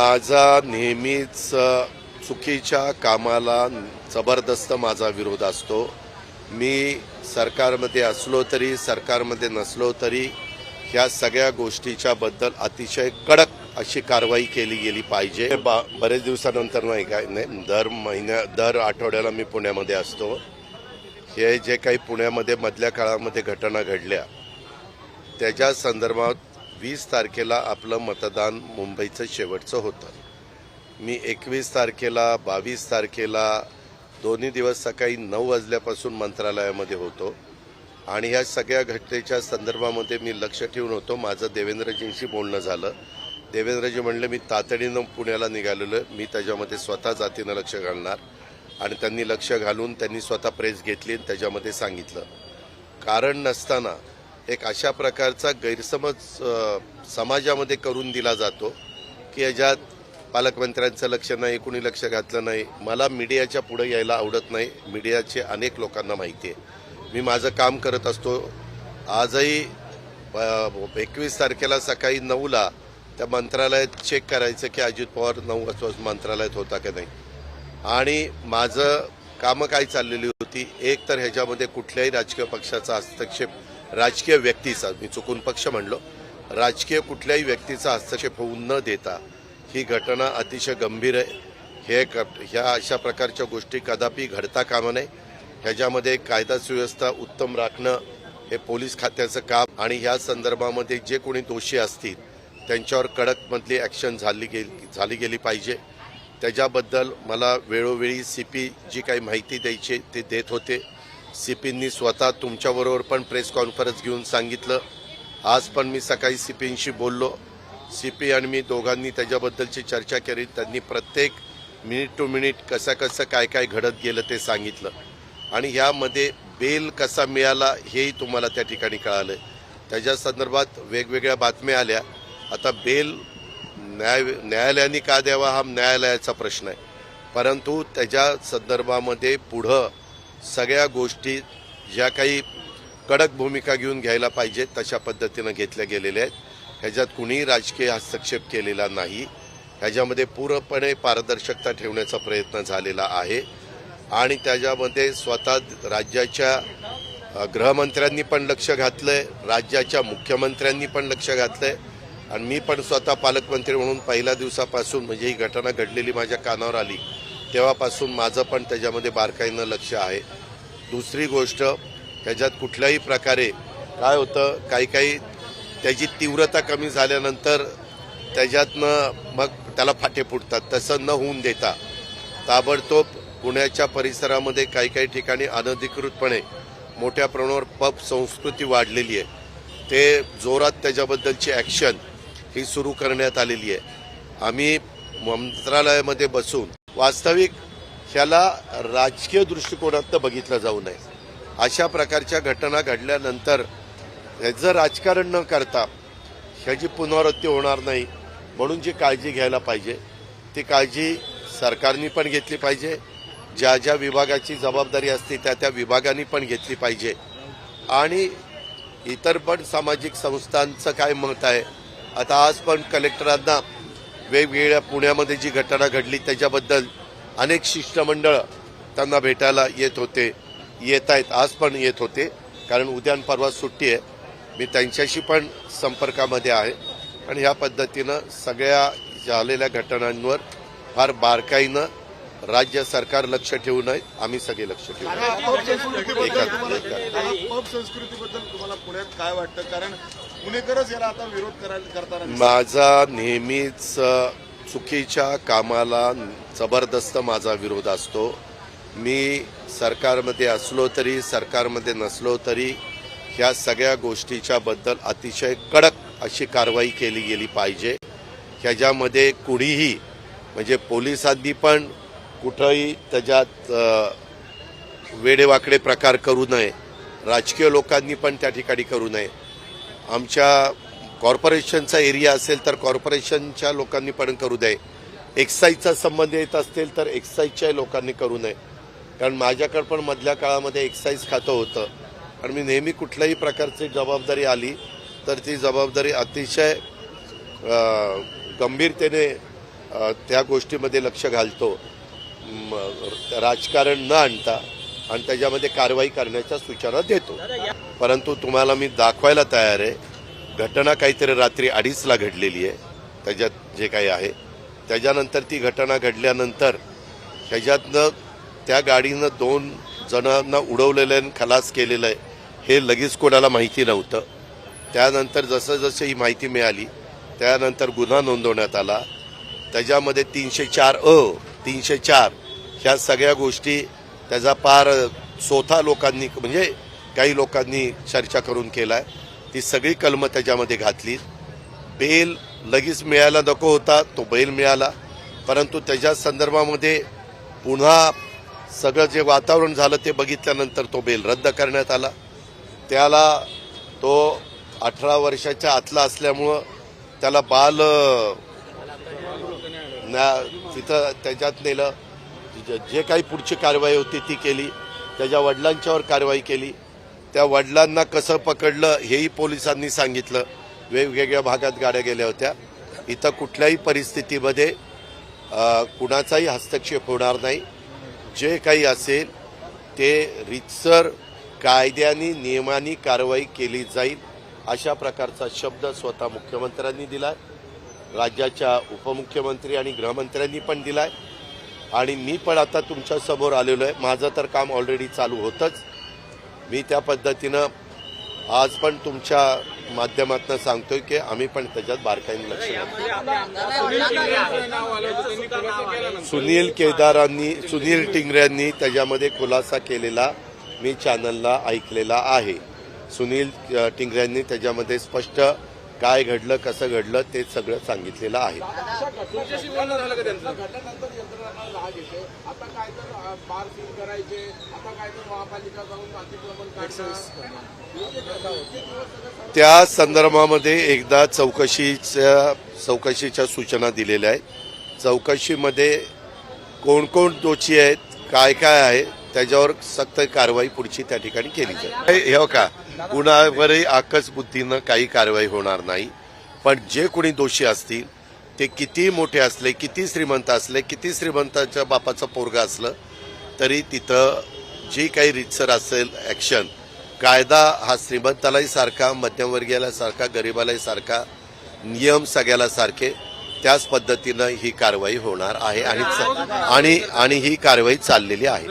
माझा नेहमीच चुकीच्या कामाला जबरदस्त माझा विरोध असतो. मी सरकारमध्ये असलो तरी सरकारमध्ये नसलो तरी ह्या सगळ्या गोष्टीच्या बद्दल अतिशय कडक अशी कारवाई केली गेली पाहिजे. बा बरेच दिवसानंतर नाही काय नाही दर महिन्या दर आठवड्याला मी पुण्यामध्ये असतो. हे जे काही पुण्यामध्ये मधल्या काळामध्ये घटना घडल्या त्याच्या संदर्भात वीस तारखेला आपलं मतदान मुंबईचं शेवटचं होतं. मी एकवीस तारखेला बावीस तारखेला दोन्ही दिवस सकाळी नऊ वाजल्यापासून मंत्रालयामध्ये होतो. आणि ह्या सगळ्या घटनेच्या संदर्भामध्ये मी लक्ष ठेवून होतो. माझं देवेंद्रजींशी बोलणं झालं. देवेंद्रजी म्हणले मी तातडीनं पुण्याला निघालेलो. मी त्याच्यामध्ये स्वतः जातीनं लक्ष घालणार. आणि त्यांनी लक्ष घालून त्यांनी स्वतः प्रेस घेतली आणि त्याच्यामध्ये सांगितलं. कारण नसताना एक अशा प्रकारचा गैरसमज समाजामध्ये करून दिला जातो की याच्यात पालकमंत्र्यांचं लक्ष नाही कुणी लक्ष घातलं नाही. मला मीडियाच्या पुढे यायला आवडत नाही. मीडियाचे अनेक लोकांना माहिती आहे. मी माझं काम करत असतो. आजही एकवीस तारखेला सकाळी नऊला त्या मंत्रालयात चेक करायचं की अजित पवार नऊ वाजता मंत्रालयात होता का नाही. आणि माझं कामं काय चाललेली होती? एक तर ह्याच्यामध्ये कुठल्याही राजकीय पक्षाचा हस्तक्षेप राजकीय व्यक्तीचा मी चुकून पक्ष म्हणलो राजकीय कुठल्याही व्यक्तीचा हस्तक्षेप होऊ न देता ही घटना अतिशय गंभीर आहे. हे क ह्या अशा प्रकारच्या गोष्टी कदापि घडता कामा नये. ह्याच्यामध्ये कायदा सुव्यवस्था उत्तम राखणं हे पोलीस खात्याचं काम आणि ह्या संदर्भामध्ये जे कोणी दोषी असतील त्यांच्यावर कडकमधली ॲक्शन झाली गेली झाली गेली पाहिजे. त्याच्याबद्दल मला वेळोवेळी सी पी जी काही माहिती द्यायची ते देत होते. सी पींनी स्वतः तुमच्याबरोबर पण प्रेस कॉन्फरन्स घेऊन सांगितलं. आज पण मी सकाळी सी पींशी बोललो. सी पी आणि मी दोघांनी त्याच्याबद्दलची चर्चा केली. त्यांनी प्रत्येक मिनिट टू मिनिट कसं कसं काय काय घडत गेलं ते सांगितलं. आणि ह्यामध्ये बेल कसा मिळाला हेही तुम्हाला त्या ठिकाणी कळालं त्याच्या संदर्भात वेगवेगळ्या बातम्या आल्या. आता बेल न्याय न्यायालयाने का द्यावा हा न्यायालयाचा प्रश्न आहे. परंतु त्याच्या संदर्भामध्ये पुढं सगळ्या गोष्टी ज्या काही कडक भूमिका घेऊन घ्यायला पाहिजेत तशा पद्धतीनं घेतल्या गेलेल्या आहेत. ह्याच्यात कुणीही राजकीय हस्तक्षेप केलेला नाही. ह्याच्यामध्ये पूर्णपणे पारदर्शकता ठेवण्याचा प्रयत्न झालेला आहे. आणि त्याच्यामध्ये स्वतः राज्याच्या गृहमंत्र्यांनी पण लक्ष घातलं आहे राज्याच्या मुख्यमंत्र्यांनी पण लक्ष घातलं आहे आणि मी पण स्वतः पालकमंत्री म्हणून पहिल्या दिवसापासून म्हणजे ही घटना घडलेली माझ्या कानावर आली तेव्हापासून माझं पण त्याच्यामध्ये बारकाईनं लक्ष आहे. दुसरी गोष्ट त्याच्यात कुठल्याही प्रकारे काय होतं काही काही त्याची तीव्रता कमी झाल्यानंतर त्याच्यातनं मग त्याला फाटे फुटतात. तसं न होऊन देता ताबडतोब पुण्याच्या परिसरामध्ये काही काही ठिकाणी अनधिकृतपणे मोठ्या प्रमाणावर पब संस्कृती वाढलेली आहे. ते जोरात त्याच्याबद्दलची ॲक्शन ही सुरू करण्यात आलेली आहे. आम्ही मंत्रालयामध्ये बसून वास्तविक ह्याला राजकीय दृष्टिकोनातनं बघितलं जाऊ नये. अशा प्रकारच्या घटना घडल्यानंतर ह्याचं राजकारण न करता ह्याची पुनरावृत्ती होणार नाही म्हणून जी काळजी घ्यायला पाहिजे ती काळजी सरकारने पण घेतली पाहिजे ज्या ज्या विभागाची जबाबदारी असते त्या त्या विभागांनी पण घेतली पाहिजे. आणि इतर पण सामाजिक संस्थांचं काय मत आहे आता आज पण कलेक्टरांना वेगवेगळ्या पुण्यामध्ये जी घटना घडली त्याच्याबद्दल अनेक शिष्टमंडळ त्यांना भेटायला येत होते येत आहेत आज पण येत होते. कारण उद्या परवा सुट्टी आहे. मी त्यांच्याशी पण संपर्कामध्ये आहे. आणि ह्या पद्धतीनं सगळ्या झालेल्या घटनांवर फार बारकाईनं राज्य सरकार लक्ष ठेवू नये आम्ही सगळे लक्ष ठेवू नये. पब संस्कृतीबद्दल एका- तुम्हाला एका- पब संस्कृतीबद्दल तुम्हाला पुण्यात काय वाटतं कारण पुणेकरच याला आता विरोध करायला करताना दिसतात. माझा नेहमीच चुकीच्या कामाला जबरदस्त माझा विरोध असतो मी सरकारमध्ये असलो तरी सरकारमध्ये नसलो तरी ह्या सगळ्या गोष्टीच्या बद्दल अतिशय कडक अशी कारवाई केली गेली पाहिजे ह्याच्यामध्ये कुणीही म्हणजे पोलिसांनी पण कुठंही त्याच्यात वेडेवाकडे प्रकार करू नये. राजकीय लोकांनी पण त्या ठिकाणी करू नये. आमच्या कॉर्पोरेशनचा एरिया असेल तर कॉर्पोरेशनच्या लोकांनी पण करू नये एक्साईजचा संबंध येत असतील तर एक्साईजच्या लोकांनी करू नये. कारण माझ्याकडे पण मधल्या काळामध्ये एक्साईज खातं होतं. आणि मी नेहमी कुठल्याही प्रकारची जबाबदारी आली तर ती जबाबदारी अतिशय गंभीरतेने त्या गोष्टीमध्ये लक्ष घालतो. राजकारण न आणता आणि त्याच्यामध्ये कारवाई करण्याच्या सूचना देतो. परंतु तुम्हाला मी दाखवायला तयार आहे घटना काहीतरी रात्री अडीचला घडलेली आहे. त्याच्यात जे काही आहे त्याच्यानंतर ती घटना घडल्यानंतर त्याच्यातनं त्या गाडीनं दोन जणांना उडवलेलं आहे आणि खलास केलेलं आहे हे लगेच कोणाला माहिती नव्हतं. त्यानंतर जसं जसं ही माहिती मिळाली त्यानंतर गुन्हा नोंदवण्यात आला. त्याच्यामध्ये तीनशे चार अ तीनशे चार ह्या सगळ्या गोष्टी त्याचा पार स्वतः लोकांनी म्हणजे काही लोकांनी चर्चा करून केलाय. ती सगळी कलमं त्याच्यामध्ये घातली. बेल लगेच मिळायला नको होता तो बैल मिळाला. परंतु त्याच्या संदर्भामध्ये पुन्हा सगळं जे वातावरण झालं ते बघितल्यानंतर तो बेल रद्द करण्यात आला. त्याला तो अठरा वर्षाच्या आतला असल्यामुळं त्याला बाल ना तिथं त्याच्यात नेलं. जे- जे काही पुढची कारवाई होती ती केली. त्याच्या वडिलांच्यावर कारवाई केली. त्या वडिलांना कसं पकडलं हेही पोलिसांनी सांगितलं. वेगवेगळ्या भागात गाड्या गेल्या होत्या. इथं कुठल्याही परिस्थितीमध्ये कुणाचाही हस्तक्षेप होणार नाही. जे काही असेल ते रितसर कायद्याने नियमाने कारवाई केली जाईल अशा प्रकारचा शब्द स्वतः मुख्यमंत्र्यांनी दिलाय. राज्याच्या उपमुख्यमंत्री आणि गृहमंत्र्यांनी पण दिला आहे आणि मी पण आता तुमच्यासमोर आलेलो आहे. माझं तर काम ऑलरेडी चालू होतंच. मी त्या पद्धतीनं आज पण तुमच्या माध्यमातून सांगतोय की आम्ही पण त्याच्यात बारकाईने लक्ष सुनील केदारांनी सुनील टिंगऱ्यांनी त्याच्यामध्ये खुलासा केलेला मी चॅनलला ऐकलेला आहे. सुनील टिंगऱ्यांनी त्याच्यामध्ये स्पष्ट काय घडलं कसं घडलं ते सगळं सांगितलेलं आहे. त्या संदर्भामध्ये एकदा चौकशीच्या चौकशीच्या सूचना दिलेल्या आहेत. चौकशीमध्ये कोण कोण दोषी आहेत काय काय आहे त्याच्यावर सक्त कारवाई पुढची त्या ठिकाणी केली जाईल. हे हो का? कुणावरही आकसबुद्धीनं काही कारवाई होणार नाही. पण जे कोणी दोषी असतील ते किती मोठे असले किती श्रीमंत असले किती श्रीमंतांच्या बापाचं पोरगा असलं तरी तिथं जी काही रितसर असेल ॲक्शन कायदा हा श्रीमंतालाही सारखा मध्यमवर्गीयाला सारखा गरिबालाही सारखा नियम सगळ्याला सारखे त्याच पद्धतीनं ही कारवाई होणार आहे. आणि आणि ही कारवाई चाललेली आहे.